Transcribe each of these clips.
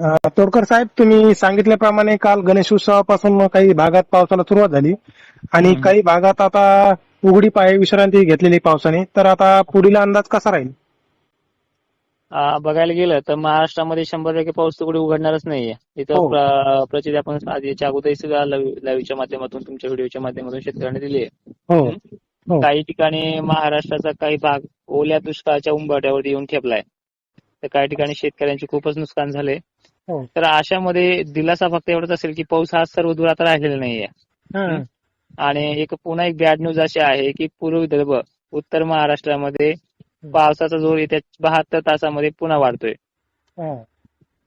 तोडकर साहेब तुम्ही सांगितल्याप्रमाणे काल गणेश उत्सवापासून काही भागात पावसाला सुरुवात झाली आणि. काही भागात आता उघडीप आहे विश्रांती घेतलेली पावसाने तर आता पुढील अंदाज कसा राहील बघायला गेलं तर महाराष्ट्रामध्ये शंभर टक्के पाऊस तर कुठे उघडणारच नाहीये इथं हो. प्र- प्रचिती आपण आधी याच्या अगोदर सुद्धा लाईव्हच्या माध्यमातून तुमच्या व्हिडिओच्या माध्यमातून शेतकऱ्यांनी दिली आहे हो हो. काही ठिकाणी महाराष्ट्राचा काही भाग ओल्या दुष्काळाच्या उंबरठ्यावरती येऊन ठेपलाय तर काही ठिकाणी शेतकऱ्यांचे खूपच नुकसान झाले. तर अशामध्ये दिलासा फक्त एवढाच असेल की पाऊस हा सर्व दूर आता राहिलेला नाहीये हं. आणि एक पुन्हा एक बॅड न्यूज अशी आहे की पूर्व विदर्भ उत्तर महाराष्ट्रामध्ये पावसाचा जोर येत्या बहात्तर तासामध्ये पुन्हा वाढतोय हं.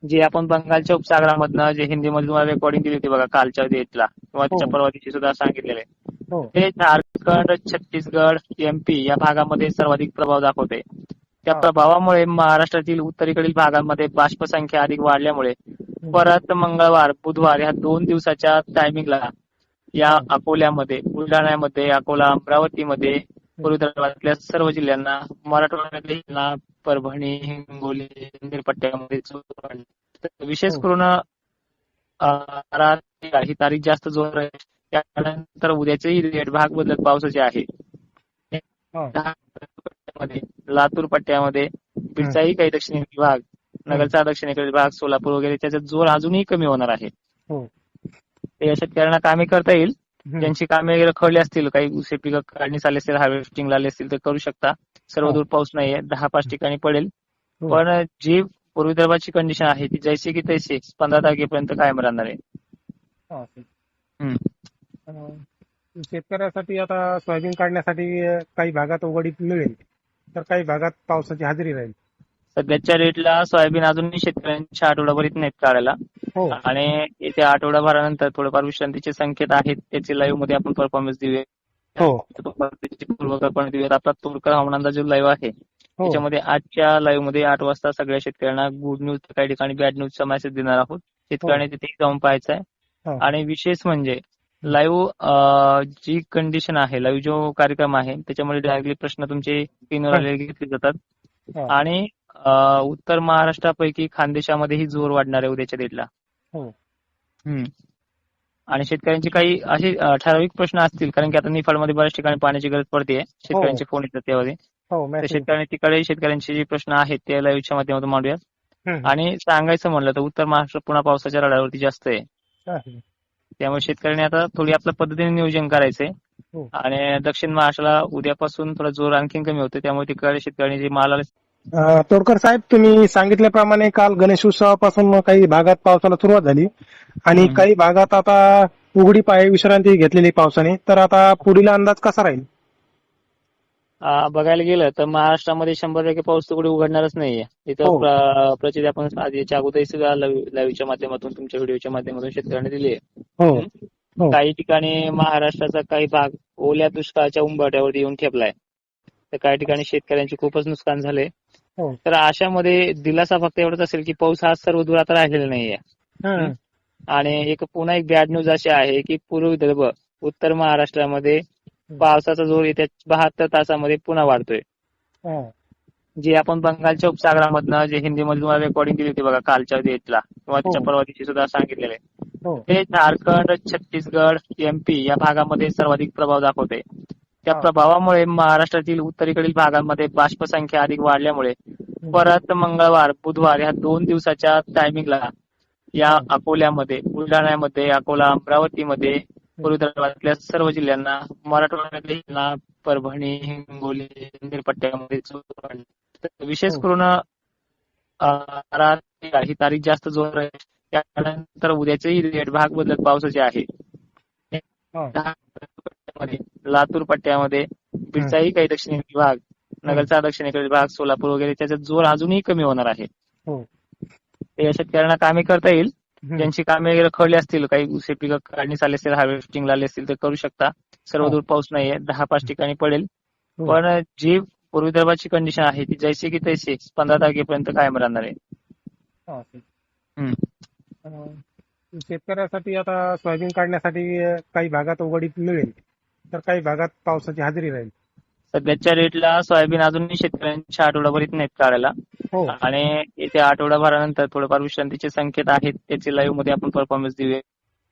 जे आपण बंगालच्या उपसागरामधनं जे हिंदीमध्ये तुम्हाला रेकॉर्डिंग केली होती बघा कालच्या डेटला किंवा हो. परवा दिवशी सुद्धा सांगितलेलं आहे हो. ते झारखंड छत्तीसगड एमपी या भागामध्ये सर्वाधिक प्रभाव दाखवते त्या. प्रभावामुळे महाराष्ट्रातील उत्तरेकडील भागांमध्ये बाष्प संख्या अधिक वाढल्यामुळे परत मंगळवार बुधवार या दोन दिवसाच्या टायमिंगला या अकोल्यामध्ये बुलढाण्यामध्ये अकोला अमरावतीमध्ये पूर्व विदर्भातल्या सर्व जिल्ह्यांना मराठवाड्यातल्या परभणी हिंगोली पट्ट्यामध्ये विशेष हो. करून ही तारीख जास्त जोर आहे. त्यानंतर उद्याचेही रेट भाग बदलत पावसाचे आहे. पट्ट्यामध्ये लातूर पट्ट्यामध्ये बीडचाही काही दक्षिणेकडील भाग नगरचा दक्षिणेकडील भाग सोलापूर वगैरे त्याचा जोर अजूनही कमी होणार आहे हो. ते या शेतकऱ्यांना कामे करता येईल. ज्यांची कामे रखडली असतील काही ऊसे पिकं काढणी आले असतील हार्वेस्टिंगला आले असतील तर करू शकता सर्व हो. दूर पाऊस नाहीये दहा पाच ठिकाणी पडेल हो. पण जी पूर्व विदर्भाची कंडिशन आहे ती जैसे की तैसे पंधरा तारखेपर्यंत कायम राहणार आहे हा. शेतकऱ्यासाठी आता सोयाबीन काढण्यासाठी काही भागात उघडीप मिळेल तर काही भागात पावसाची हजेरी राहील. सध्याच्या रेटला सोयाबीन अजूनही शेतकऱ्यांच्या आठवडाभर येत नाहीत काढायला. हो. आणि येत्या आठवडाभरानंतर थोडेफार विश्रांतीचे संकेत आहेत त्याचे लाईव्हमध्ये आपण परफॉर्मन्स देऊया. हो. पूर्वकल्पना देऊयात. आपला तोडकर हवामानाचा जो लाईव्ह आहे हो. त्याच्यामध्ये आजच्या लाईव्हमध्ये आठ वाजता सगळ्या शेतकऱ्यांना गुड न्यूज काही ठिकाणी बॅड न्यूजचा मेसेज देणार आहोत. शेतकऱ्यांनी तिथे जाऊन पाहायचं आहे हो. आणि विशेष म्हणजे लाईव्ह जी कंडिशन आहे लाईव्ह जो कार्यक्रम आहे त्याच्यामध्ये डायरेक्टली प्रश्न तुमचे स्क्रीनवर आलेले घेतले जातात. हो. आणि उत्तर महाराष्ट्रापैकी खानदेशामध्येही जोर वाढणार आहे उद्याच्या डेटला हो. आणि शेतकऱ्यांचे काही असे ठराविक प्रश्न असतील कारण की आता निफाडमध्ये बऱ्याच ठिकाणी पाण्याची गरज पडते शेतकऱ्यांचे फोन येतात त्यामध्ये. हो तर शेतकऱ्यांनी तिकडे शेतकऱ्यांचे जे प्रश्न आहेत ते लाईव्हच्या माध्यमातून मांडूयात. हं. आणि सांगायचं म्हणलं तर उत्तर महाराष्ट्र पुन्हा पावसाच्या रडावरती जास्त आहे. त्यामुळे शेतकऱ्यांनी आता थोडी आपल्या पद्धतीने नियोजन करायचंय. हो. आणि दक्षिण महाराष्ट्राला उद्यापासून थोडा जोर आणखीन कमी होतो त्यामुळे तिकडे शेतकऱ्यांनी जे माल आले तोडकर साहेब तुम्ही सांगितल्याप्रमाणे काल गणेश उत्सवापासून काही भागात पावसाला सुरुवात झाली. आणि. काही भागात आता उघडीप आहे विश्रांती घेतलेली पावसाने. तर आता पुढील अंदाज कसा राहील? बघायला गेलं तर महाराष्ट्रामध्ये शंभर टक्के पाऊस तर कुठे उघडणारच नाहीये इथं हो. प्र- प्रचिती आपण आधी याच्या अगोदर सुद्धा लाईव्हच्या माध्यमातून तुमच्या व्हिडिओच्या माध्यमातून शेतकऱ्यांनी दिली आहे हो हो. काही ठिकाणी महाराष्ट्राचा काही भाग ओल्या दुष्काळाच्या उंबरठ्यावरती येऊन ठेपलाय तर काही ठिकाणी शेतकऱ्यांचे खूपच नुकसान झाले हो. तर अशामध्ये दिलासा फक्त एवढाच असेल की पाऊस हा सर्व दूर आता राहिलेला नाहीये. आणि एक पुन्हा एक बॅड न्यूज अशी आहे की पूर्व विदर्भ उत्तर महाराष्ट्रामध्ये पावसाचा जोर येत्या बहात्तर तासामध्ये पुन्हा वाढतोय. जे आपण बंगालच्या उपसागरामधनं जे हिंदीमध्ये तुम्हाला रेकॉर्डिंग केली होती बघा कालच्या डेटला किंवा त्याच्या हो. परवा दिवशी सुद्धा सांगितलेलं हो ते झारखंड छत्तीसगड एमपी या भागामध्ये सर्वाधिक प्रभाव दाखवते त्या. प्रभावामुळे महाराष्ट्रातील उत्तरेकडील भागांमध्ये बाष्प संख्या अधिक वाढल्यामुळे परत मंगळवार बुधवार या दोन दिवसाच्या टायमिंगला या अकोल्यामध्ये बुलढाण्यामध्ये अकोला अमरावतीमध्ये पूर्व विदर्भातल्या सर्व जिल्ह्यांना मराठवाड्यातल्या जिल्ह्यांना परभणी हिंगोली पट्ट्यामध्ये विशेष हो. करून ही तारीख जास्त जोर आहे त्यानंतर उद्याचेही रेट भाग बदलत पावसाचे आहे हा. लातूर पट्ट्यामध्ये बीडचाही काही दक्षिणेकडील भाग नगरचा दक्षिणेकडील भाग सोलापूर वगैरे त्याचा जोर अजूनही कमी होणार आहे हो. ते या शेतकऱ्यांना कामे करता येईल. ज्यांची कामे रखडली असतील काही ऊसे पिकं काढणी आले असतील हार्वेस्टिंगला आले असतील तर करू शकता. सर्व हो. दूर पाऊस नाहीये दहा पाच ठिकाणी पडेल. हो. पण जी पूर्व विदर्भाची कंडिशन आहे ती जैसे की तैसे पंधरा तारखेपर्यंत कायम राहणार आहे. शेतकऱ्यासाठी आता सोयाबीन काढण्यासाठी काही भागात उघडीप मिळेल तर काही भागात पावसाची हजेरी राहील. सध्याच्या रेटला सोयाबीन अजूनही शेतकऱ्यांच्या आठवडाभर येत नाहीत काढायला. हो. आणि येत्या आठवडाभरानंतर थोडेफार विश्रांतीचे संकेत आहेत. त्याचे लाईव्हमध्ये आपण परफॉर्मन्स देऊया.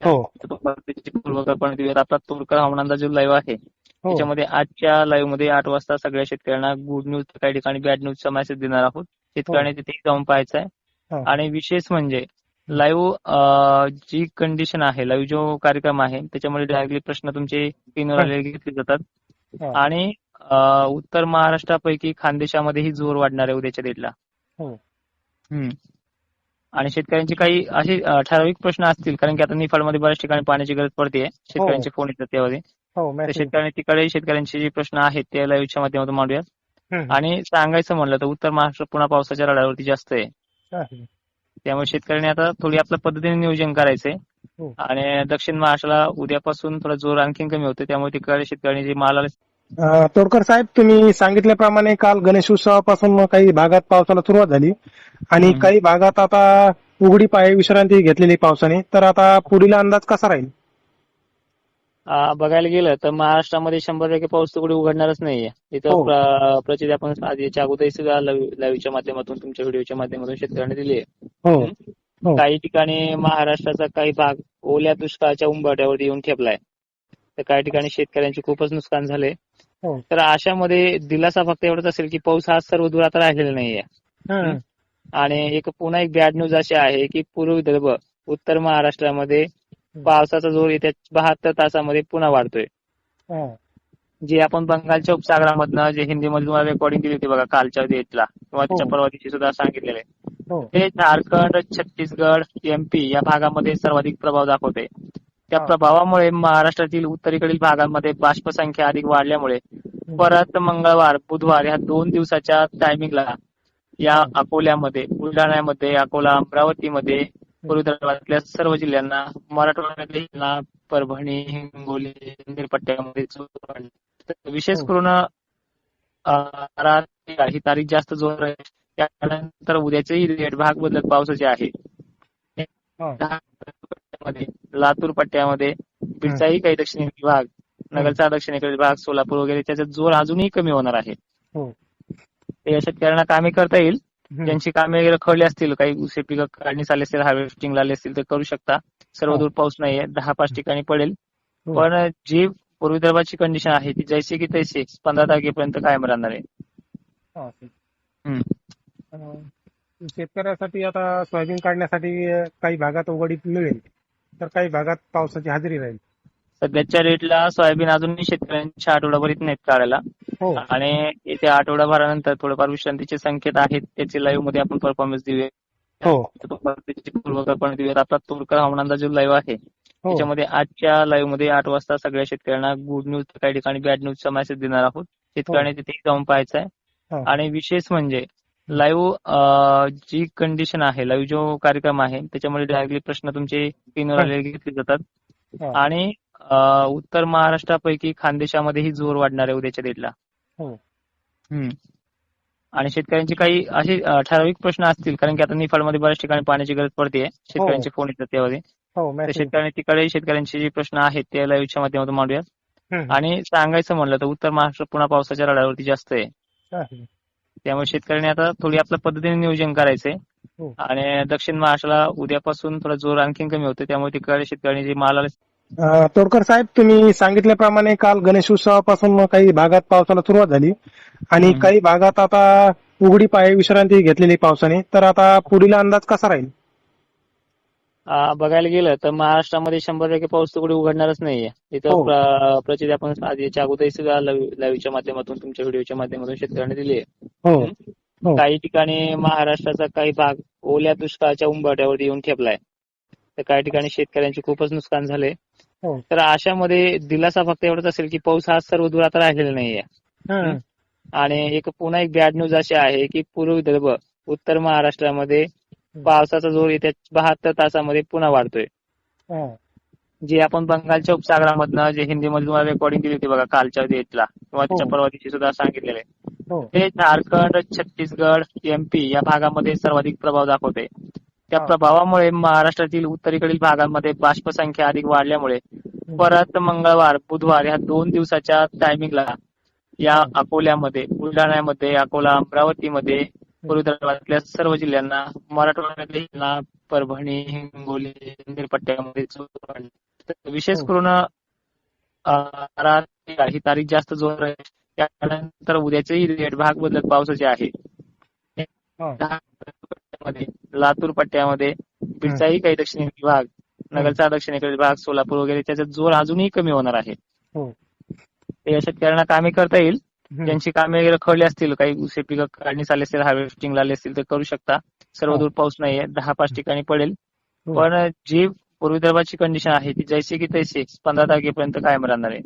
हो. पूर्वकल्पना देऊयात. आपला तुरकर हवामान अंदाज जो लाईव्ह आहे. हो. त्याच्यामध्ये आजच्या लाईव्हमध्ये आठ वाजता सगळ्या शेतकऱ्यांना गुड न्यूज काही ठिकाणी बॅड न्यूजचा मेसेज देणार आहोत. शेतकऱ्यांनी तिथे जाऊन पाहायचं हो. आहे आणि विशेष म्हणजे लाईव्ह जी कंडिशन आहे लाईव्ह जो कार्यक्रम आहे त्याच्यामध्ये डायरेक्टली प्रश्न तुमचे स्क्रीनवर घेतले जातात. हो. आणि उत्तर महाराष्ट्रापैकी खानदेशामध्येही जोर वाढणार आहे उद्याच्या डेटला. हो. आणि शेतकऱ्यांचे काही असे ठराविक प्रश्न असतील कारण की आता निफाडमध्ये बऱ्याच ठिकाणी पाण्याची गरज पडते शेतकऱ्यांचे फोन येतात त्यामध्ये. हो तर शेतकऱ्यांनी तिकडे शेतकऱ्यांचे जे प्रश्न आहेत ते लाईव्हच्या माध्यमातून मांडूयात. आणि सांगायचं म्हणलं तर उत्तर महाराष्ट्र पुन्हा पावसाच्या रडावरती जास्त आहे. त्यामुळे शेतकऱ्यांनी आता थोडी आपल्या पद्धतीने नियोजन करायचंय. हो. आणि दक्षिण महाराष्ट्राला उद्यापासून थोडा जोर आणखी कमी होतो त्यामुळे तिकडे शेतकऱ्यांनी जे माल आले अं, तोडकर साहेब तुम्ही सांगितल्याप्रमाणे काल गणेश उत्सवापासून काही भागात पावसाला सुरुवात झाली आणि. काही भागात आता उघडीप आहे विश्रांती घेतलेली पावसाने तर आता पुढील अंदाज कसा राहील बघायला गेलं तर महाराष्ट्रामध्ये शंभर टक्के पाऊस तर कुठे उघडणारच नाहीये इथं हो. प्र- प्रचिती आपण याच्या अगोदर सुद्धा लाईव्हच्या माध्यमातून तुमच्या व्हिडिओच्या माध्यमातून शेतकऱ्यांनी दिली आहे हो हो. काही ठिकाणी महाराष्ट्राचा काही भाग ओल्या दुष्काळाच्या उंबरठ्यावरती येऊन ठेपलाय तर काही ठिकाणी शेतकऱ्यांचे खूपच नुकसान झाले. तर अशामध्ये दिलासा फक्त एवढाच असेल की पाऊस हा सर्व दूर आता राहिलेला नाहीये. आणि एक पुन्हा एक बॅड न्यूज अशी आहे की पूर्व विदर्भ उत्तर महाराष्ट्रामध्ये पावसाचा जोर येत्या बहात्तर तासामध्ये पुन्हा वाढतोय हा. जे आपण बंगालच्या उपसागरामधनं जे हिंदीमध्ये तुम्हाला रेकॉर्डिंग दिली होती बघा कालच्या डेटला किंवा त्याच्या हो. परवा दिवशी सुद्धा सांगितलेलं हो. ते झारखंड छत्तीसगड एमपी या भागामध्ये सर्वाधिक प्रभाव दाखवते त्या. प्रभावामुळे महाराष्ट्रातील उत्तरेकडील भागांमध्ये बाष्प संख्या अधिक वाढल्यामुळे परत मंगळवार बुधवार या दोन दिवसाच्या टायमिंगला या अकोल्यामध्ये बुलढाण्यामध्ये अकोला अमरावतीमध्ये पूर्व विदर्भातल्या सर्व जिल्ह्यांना मराठवाड्यातल्या जिल्ह्यांना परभणी हिंगोली पट्ट्यामध्ये विशेष हो. करून ही तारीख जास्त जोर आहे त्यानंतर उद्याचेही रेट भाग बदलत पावसाचे आहे पट्ट्यामध्ये. लातूर पट्ट्यामध्ये बीडचाही काही दक्षिणेकडील भाग नगरचा दक्षिणेकडील भाग सोलापूर वगैरे त्याचा जोर अजूनही कमी होणार आहे. हो. ते या शेतकऱ्यांना कामे करता येईल. ज्यांची कामे रखडली असतील काही पिकं काढणीस आले असतील हार्वेस्टिंगला आले असतील ते करू शकता. सर्व हो. दूर पाऊस नाहीये दहा पाच ठिकाणी पडेल. हो. पण जी पूर्व विदर्भाची कंडिशन आहे ती जैसे की तैसे पंधरा तारखेपर्यंत कायम राहणार आहे. हा. शेतकऱ्यासाठी आता सोयाबीन काढण्यासाठी काही भागात उघडीप मिळेल. तर काही भागात पावसाची हजेरी राहील. सध्याच्या रेटला सोयाबीन अजूनही शेतकऱ्यांच्या आठवडाभर येत नाहीत काढायला. हो. आणि येत्या आठवडाभरानंतर थोडेफार विश्रांतीचे संकेत आहेत. त्याचे लाईव्हमध्ये आपण परफॉर्मन्स देऊया हो. पूर्वकल्पना देऊयात आपला तुरकर हवामान अंदाज जो लाईव्ह आहे हो. त्याच्यामध्ये आजच्या लाईव्हमध्ये आठ वाजता सगळ्या शेतकऱ्यांना गुड न्यूज काही ठिकाणी बॅड न्यूजचा मेसेज देणार आहोत. शेतकऱ्यांनी तिथे जाऊन पाहायचं आहे हो. आणि विशेष म्हणजे लाईव्ह जी कंडिशन आहे लाईव्ह जो कार्यक्रम आहे त्याच्यामध्ये डायरेक्टली प्रश्न तुमचे स्क्रीनवर हा. घेतले जातात हा. आणि उत्तर महाराष्ट्रापैकी खानदेशामध्येही जोर वाढणार आहे उद्याच्या डेटला हो. आणि शेतकऱ्यांचे काही असे ठराविक प्रश्न असतील कारण की आता निफाडमध्ये बऱ्याच ठिकाणी पाण्याची गरज पडते शेतकऱ्यांचे फोन येतात त्यामध्ये हो तर शेतकऱ्यांनी तिकडे शेतकऱ्यांचे जे प्रश्न आहेत ते लाईव्हच्या माध्यमातून मांडूयात. आणि सांगायचं म्हणलं तर उत्तर महाराष्ट्र पुन्हा पावसाच्या रडावरती जास्त आहे. त्यामुळे शेतकऱ्यांनी आता थोडी आपल्या पद्धतीने नियोजन करायचंय. हो. आणि दक्षिण महाराष्ट्राला उद्यापासून थोडा जोर आणखी कमी होतो त्यामुळे तिकडे शेतकऱ्यांनी जे माल तोडकर साहेब तुम्ही सांगितल्याप्रमाणे काल गणेश उत्सवापासून काही भागात पावसाला सुरुवात झाली. आणि. काही भागात आता उघडीप आहे विश्रांती घेतलेली पावसाने. तर आता पुढील अंदाज कसा राहील? बघायला गेलं तर महाराष्ट्रामध्ये शंभर टक्के पाऊस तर कुठे उघडणारच नाहीये इथं हो. प्र- प्रचिती आपण याच्या अगोदर सुद्धा लाईव्हच्या माध्यमातून तुमच्या व्हिडिओच्या माध्यमातून शेतकऱ्यांनी दिली आहे हो हो. काही ठिकाणी महाराष्ट्राचा काही भाग ओल्या दुष्काळाच्या उंबरठ्यावरती येऊन ठेपलाय तर काही ठिकाणी शेतकऱ्यांचे खूपच नुकसान झाले. तर अशामध्ये दिलासा फक्त एवढाच असेल की पाऊस हा सर्व दूर आता राहिलेला नाहीये. आणि एक पुन्हा एक बॅड न्यूज अशी आहे की पूर्व विदर्भ उत्तर महाराष्ट्रामध्ये पावसाचा जोर येत्या बहात्तर तासामध्ये पुन्हा वाढतोय. जे आपण बंगालच्या उपसागरामधनं जे हिंदीमध्ये तुम्हाला रेकॉर्डिंग दिली होती बघा कालच्या डेटला. किंवा त्याच्या हो. परवा दिवशी सुद्धा सांगितलेलं आहे. हो. ते झारखंड छत्तीसगड एमपी या भागामध्ये सर्वाधिक प्रभाव दाखवते त्या. प्रभावामुळे महाराष्ट्रातील उत्तरेकडील भागांमध्ये बाष्प संख्या अधिक वाढल्यामुळे परत मंगळवार बुधवार या दोन दिवसाच्या टायमिंगला या अकोल्यामध्ये बुलढाण्यामध्ये अकोला अमरावतीमध्ये पूर्व विदर्भातल्या सर्व जिल्ह्यांना मराठवाड्यातल्या परभणी हिंगोली पट्ट्यामध्ये विशेष हो. करून ही तारीख जास्त जोर आहे त्यानंतर उद्याचेही रेट भाग बदलत पावसाचे आहे हा. लातूर पट्ट्यामध्ये बीडचाही काही दक्षिणेकडील भाग नगरचा दक्षिणेकडील भाग सोलापूर वगैरे त्याचा जोर अजूनही कमी होणार आहे हो. ते या शेतकऱ्यांना कामे करता येईल. ज्यांची कामे रखडली असतील काही पिकं काढणीस आले असतील हार्वेस्टिंग आले असतील ते करू शकता. सर्व हो. दूर पाऊस नाहीये दहा पाच ठिकाणी पडेल. हो. पण जी पूर्व विदर्भाची कंडिशन आहे ती जैसे की तैसे पंधरा तारखेपर्यंत कायम राहणार आहे.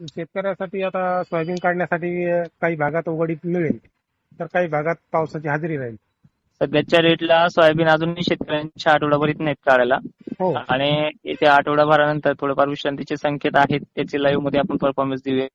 शेतकऱ्यासाठी आता सोयाबीन काढण्यासाठी काही भागात उघडीप मिळेल तर काही भागात पावसाची हजेरी राहील. सध्याच्या रेटला सोयाबीन अजूनही शेतकऱ्यांच्या आठवडाभर येत नाहीत काढायला. हो. आणि येत्या आठवडाभरानंतर थोडेफार विश्रांतीचे संकेत आहेत. त्याचे लाईव्हमध्ये आपण परफॉर्मन्स देऊया.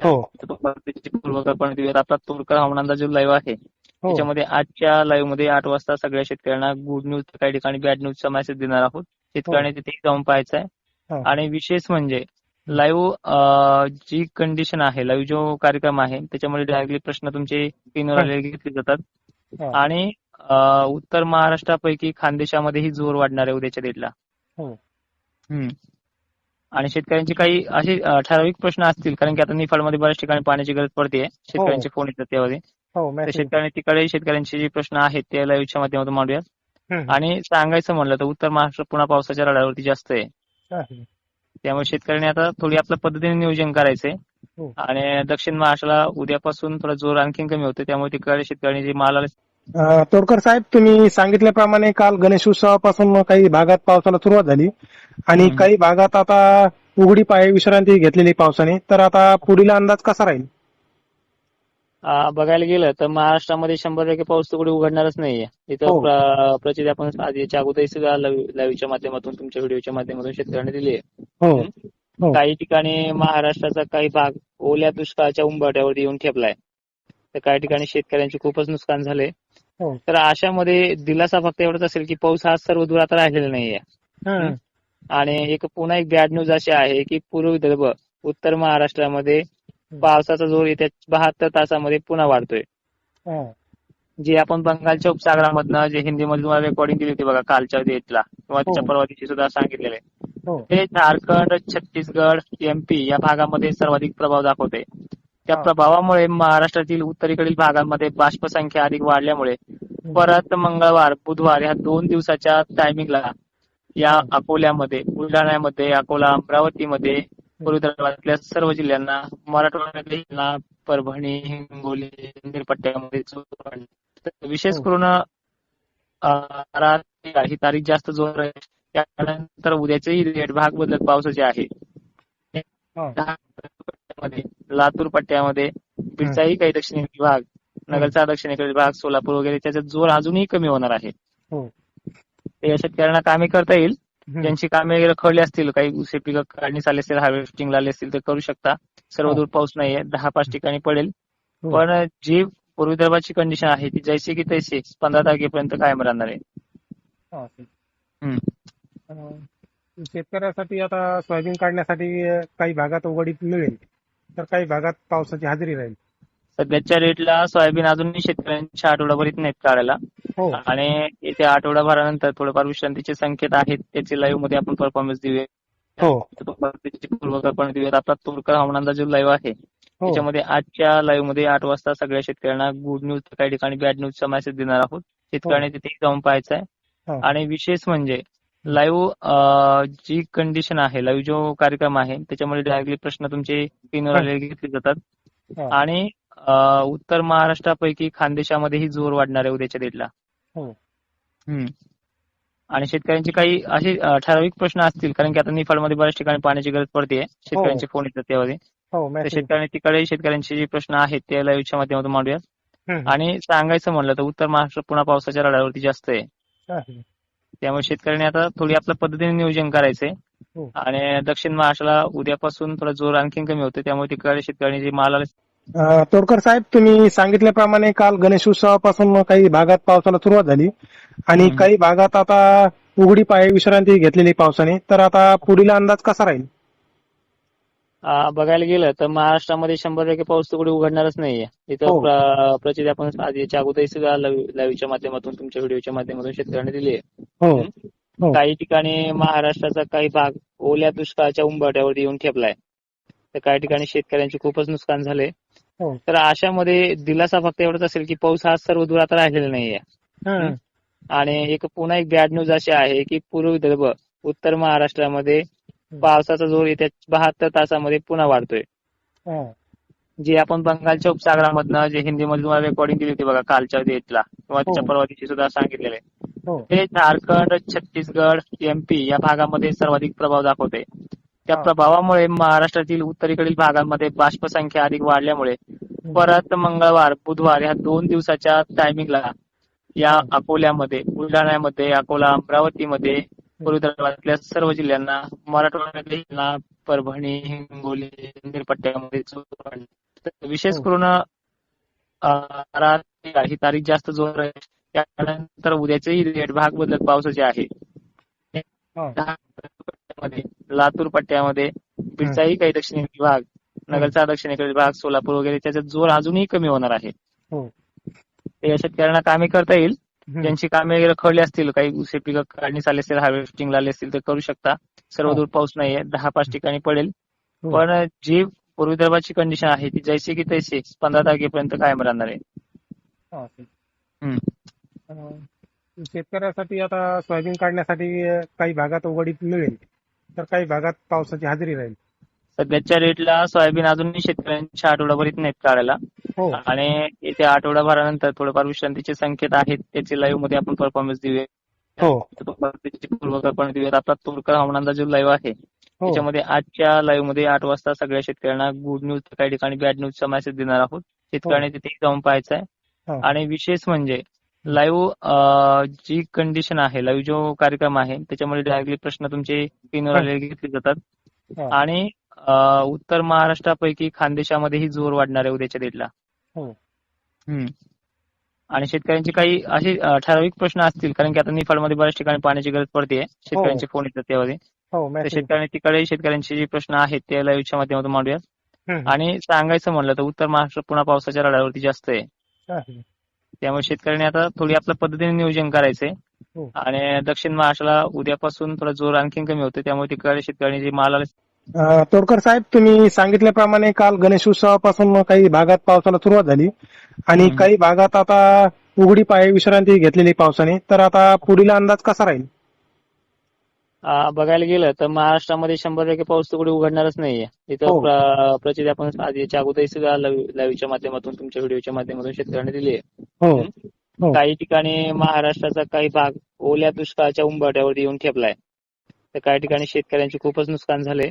हो. पूर्वकल्पना देऊयात. आपला तोडकर हवामान अंदाज जो लाईव्ह आहे हो. त्याच्यामध्ये आजच्या लाईव्हमध्ये आठ वाजता सगळ्या शेतकऱ्यांना गुड न्यूज काही ठिकाणी बॅड न्यूजचा मेसेज देणार आहोत. शेतकऱ्यांनी तिथे जाऊन पाहायचं हो. आहे आणि विशेष म्हणजे लाईव्ह जी कंडिशन आहे लाईव्ह जो कार्यक्रम आहे त्याच्यामध्ये डायरेक्टली प्रश्न तुमचे स्क्रीनवर घेतले जातात. हो. आणि उत्तर महाराष्ट्रापैकी खानदेशामध्येही जोर वाढणार आहे उद्याच्या डेटला. हो. आणि शेतकऱ्यांचे काही असे ठराविक प्रश्न असतील कारण की आता निफाडमध्ये बऱ्याच ठिकाणी पाण्याची गरज पडते शेतकऱ्यांचे फोन येतात त्यामध्ये. हो तर शेतकऱ्यांनी तिकडे शेतकऱ्यांचे जे प्रश्न आहेत ते लाईव्हच्या माध्यमातून मांडूयात. आणि सांगायचं म्हणलं तर उत्तर महाराष्ट्र पुन्हा पावसाच्या रडावरती जास्त आहे. त्यामुळे शेतकऱ्यांनी आता थोडी आपल्या पद्धतीने नियोजन करायचंय. हो. आणि दक्षिण महाराष्ट्राला उद्यापासून थोडा जोर आणखीन कमी होतो त्यामुळे तिकडे शेतकऱ्यांनी जे माल आले अं, तोडकर साहेब तुम्ही सांगितल्याप्रमाणे काल गणेश उत्सवापासून काही भागात पावसाला सुरुवात झाली आणि. काही भागात आता उघडीप आहे विश्रांती घेतलेली पावसाने तर आता पुढील अंदाज कसा राहील बघायला गेलं तर महाराष्ट्रामध्ये शंभर टक्के पाऊस तर कुठे उघडणारच नाहीये इथं हो. प्र- प्रचिती आपण याच्या अगोदर सुद्धा लाईव्हच्या माध्यमातून तुमच्या व्हिडिओच्या माध्यमातून शेतकऱ्यांनी दिली आहे हो हो. काही ठिकाणी महाराष्ट्राचा काही भाग ओल्या दुष्काळाच्या उंबरठ्यावरती येऊन ठेपलाय तर काही ठिकाणी शेतकऱ्यांचे खूपच नुकसान झाले. तर अशामध्ये दिलासा फक्त एवढाच असेल की पाऊस हा सर्व दूर आता राहिलेला नाहीये. आणि एक पुन्हा एक बॅड न्यूज अशी आहे की पूर्व विदर्भ उत्तर महाराष्ट्रामध्ये पावसाचा जोर येत्या बहात्तर तासामध्ये पुन्हा वाढतोय हा. जे आपण बंगालच्या उपसागरामधनं जे हिंदीमध्ये तुम्हाला रेकॉर्डिंग दिली होती बघा कालच्या डेटला किंवा हो. परवा दिवशी सुद्धा सांगितलेलं आहे हो. ते झारखंड छत्तीसगड एमपी या भागामध्ये सर्वाधिक प्रभाव दाखवते त्या. प्रभावामुळे महाराष्ट्रातील उत्तरेकडील भागांमध्ये बाष्प संख्या अधिक वाढल्यामुळे परत मंगळवार बुधवार या दोन दिवसाच्या टायमिंगला या अकोल्यामध्ये बुलढाण्यामध्ये अकोला अमरावतीमध्ये पूर्व विदर्भातल्या सर्व जिल्ह्यांना मराठवाड्यातल्या जिल्ह्यांना परभणी हिंगोली पट्ट्यामध्ये विशेष हो. करून ही तारीख जास्त जोर आहे त्यानंतर उद्याचेही रेट भाग बदलत पावसाचे आहे पट्ट्यामध्ये लातूर पट्ट्यामध्ये बीडचाही काही दक्षिणेकडील भाग नगरचा दक्षिणेकडील भाग सोलापूर वगैरे त्याचा जोर अजूनही कमी होणार आहे. हो. ते या शेतकऱ्यांना कामे करता येईल. ज्यांची कामे रखडली असतील काही पिकं काढणीस आले असतील हार्वेस्टिंग आले असतील ते करू शकता. सर्व हो. दूर पाऊस नाहीये दहा पाच ठिकाणी पडेल. हो. पण जी पूर्व विदर्भाची कंडिशन आहे ती जैसे की तैसे पंधरा तारखेपर्यंत कायम राहणार आहे. हा, शेतकऱ्यासाठी आता सोयाबीन काढण्यासाठी काही भागात उघडीप मिळेल. तर काही भागात पावसाची हजेरी राहील. सध्याच्या रेटला सोयाबीन अजूनही शेतकऱ्यांच्या आठवडाभर येत नाहीत काढायला. हो. आणि येत्या आठवडाभरानंतर थोडेफार विश्रांतीचे संकेत आहेत. त्याचे लाईव्हमध्ये आपण परफॉर्मन्स देऊया. हो. पूर्वकल्पना देऊयात. आपला तोडकर हवामान अंदाज जो लाईव्ह आहे हो. त्याच्यामध्ये आजच्या लाईव्हमध्ये आठ वाजता सगळ्या शेतकऱ्यांना गुड न्यूज काही ठिकाणी बॅड न्यूजचा मेसेज देणार आहोत. शेतकऱ्यांनी तिथे जाऊन पाहायचं आहे. आणि विशेष म्हणजे लाईव्ह जी कंडिशन आहे लाईव्ह जो कार्यक्रम आहे त्याच्यामध्ये डायरेक्टली प्रश्न तुमचे स्क्रीनवर हा. घेतले जातात हा. आणि उत्तर महाराष्ट्रापैकी खानदेशामध्येही जोर वाढणार आहे उद्याच्या डेटला हो. आणि शेतकऱ्यांचे काही असे ठराविक प्रश्न असतील कारण की आता निफाडमध्ये बऱ्याच ठिकाणी पाण्याची गरज पडते शेतकऱ्यांचे फोन येतात त्यामध्ये हो शेतकऱ्यांनी तिकडे शेतकऱ्यांचे जे प्रश्न आहेत ते लाईव्हच्या माध्यमातून मांडूयात. आणि सांगायचं म्हणलं तर उत्तर महाराष्ट्र पुन्हा पावसाच्या रडावरती जास्त आहे. त्यामुळे शेतकऱ्यांनी आता थोडी आपल्या पद्धतीने नियोजन करायचंय. हो. आणि दक्षिण महाराष्ट्राला उद्यापासून थोडा जोर आणखीन कमी होतो त्यामुळे तिकडे शेतकऱ्यांनी जे माल तोडकर साहेब तुम्ही सांगितल्याप्रमाणे काल गणेश उत्सवापासून काही भागात पावसाला सुरुवात झाली. आणि. काही भागात आता उघडीप आहे विश्रांती घेतलेली पावसाने. तर आता पुढील अंदाज कसा राहील? बघायला गेलं तर महाराष्ट्रामध्ये शंभर टक्के पाऊस तर कुठे उघडणारच नाहीये इथं हो. प्र- प्रचिती आपण आधी याच्या अगोदर सुद्धा लाईव्हच्या माध्यमातून तुमच्या व्हिडिओच्या माध्यमातून शेतकऱ्यांनी दिली आहे हो हो. काही ठिकाणी महाराष्ट्राचा काही भाग ओल्या दुष्काळाच्या उंबरठ्यावरती येऊन ठेपलाय तर काही ठिकाणी शेतकऱ्यांचे खूपच नुकसान झाले. तर अशामध्ये दिलासा फक्त एवढंच असेल की पाऊस हा सर्व दूर आता राहिलेला नाहीये. आणि एक पुन्हा एक बॅड न्यूज अशी आहे की पूर्व विदर्भ उत्तर महाराष्ट्रामध्ये पावसाचा जोर येत्या बहात्तर तासामध्ये पुन्हा वाढतोय. जे आपण बंगालच्या उपसागरामधनं जे हिंदीमध्ये तुम्हाला रेकॉर्डिंग दिली होती बघा कालच्या डेटला किंवा हो. परवा दिवशी सुद्धा सांगितलेलं आहे. हो. ते झारखंड छत्तीसगड एमपी या भागामध्ये सर्वाधिक प्रभाव दाखवते त्या. प्रभावामुळे महाराष्ट्रातील उत्तरेकडील भागांमध्ये बाष्पसंख्या अधिक वाढल्यामुळे परत मंगळवार बुधवार या दोन दिवसाच्या टायमिंगला या अकोल्यामध्ये बुलढाण्यामध्ये अकोला अमरावतीमध्ये पूर्व विदर्भातल्या सर्व जिल्ह्यांना मराठवाड्यातल्या परभणी हिंगोली पट्ट्यामध्ये विशेष हो. करून ही तारीख जास्त जोर आहे त्यानंतर उद्याचेही रेट भाग बदलत पावसाचे आहे हं. पट्ट्यामध्ये लातूर पट्ट्यामध्ये बीडचाही काही दक्षिणेकडील भाग नगरचा दक्षिणेकडील भाग सोलापूर वगैरे त्याचा जोर अजूनही कमी होणार आहे हो ते या शेतकऱ्यांना कामे करता येईल. ज्यांची कामे रखडली असतील काही ऊसे पिकं काढणी झाली असेल हार्वेस्टिंग आले असतील तर करू शकता. सर्व हो. दूर पाऊस नाहीये दहा पाच ठिकाणी पडेल. हो. पण जी पूर्व विदर्भाची कंडिशन आहे ती जैसे की तैसे पंधरा तारखेपर्यंत कायम राहणार आहे. शेतकऱ्यासाठी आता सोयाबीन काढण्यासाठी काही भागात उघडीप मिळेल तर काही भागात पावसाची हजेरी राहील. सध्याच्या रेटला सोयाबीन अजूनही शेतकऱ्यांच्या आठवडाभर येत नाहीत काढायला. हो. आणि येत्या आठवडाभरानंतर थोडंफार विश्रांतीचे संकेत आहेत. त्याचे लाईव्हमध्ये आपण परफॉर्मन्स देऊया. हो. पूर्वकल्पना देऊयात. आपला तोरकर हवामान अंदाज जो लाईव्ह आहे हो. त्याच्यामध्ये आजच्या लाईव्हमध्ये आठ वाजता सगळ्या शेतकऱ्यांना गुड न्यूज काही ठिकाणी बॅड न्यूजचा मेसेज देणार आहोत. शेतकऱ्यांनी तिथे जाऊन पाहायचं आहे. आणि विशेष म्हणजे लाईव्ह जी कंडिशन आहे लाईव्ह जो कार्यक्रम आहे त्याच्यामध्ये डायरेक्टली प्रश्न तुमचे स्क्रीनवर. आलेले घेतले जातात. आणि उत्तर महाराष्ट्रापैकी खानदेशामध्येही जोर वाढणार आहे उद्याच्या डेटला. हो. आणि शेतकऱ्यांचे काही असे ठराविक प्रश्न असतील कारण की आता निफाडमध्ये बऱ्याच ठिकाणी पाण्याची गरज पडते शेतकऱ्यांचे फोन येतात त्यामध्ये हो तर शेतकऱ्यांनी तिकडे शेतकऱ्यांचे जे प्रश्न आहेत ते लाईव्हच्या माध्यमातून मांडूयात. हं. आणि सांगायचं म्हणलं तर उत्तर महाराष्ट्र पुन्हा पावसाच्या रडावरती जास्त आहे. हा. त्यामुळे शेतकऱ्यांनी आता थोडी आपल्या पद्धतीने नियोजन करायचंय. हो. आणि दक्षिण महाराष्ट्राला उद्यापासून थोडा जोर आणखीन कमी होतो त्यामुळे तिकडे शेतकऱ्यांनी जे माल अं, तोडकर साहेब तुम्ही सांगितल्याप्रमाणे काल गणेश उत्सवापासून काही भागात पावसाला सुरुवात झाली. आणि. काही भागात आता उघडीप आहे विश्रांती घेतलेली पावसाने. तर आता पुढील अंदाज कसा राहील? बघायला गेलं तर महाराष्ट्रामध्ये शंभर टक्के पाऊस तर कुठे उघडणारच नाहीये. इथं हो. प्र- प्रचिती आपण आधी याच्या अगोदर सुद्धा लाईव्हच्या माध्यमातून तुमच्या व्हिडिओच्या माध्यमातून शेतकऱ्यांनी दिली आहे हो. हो. हो. काही ठिकाणी महाराष्ट्राचा काही भाग ओल्या दुष्काळाच्या उंबरठ्यावर येऊन ठेपलाय. तर काही ठिकाणी शेतकऱ्यांचे खूपच नुकसान झाले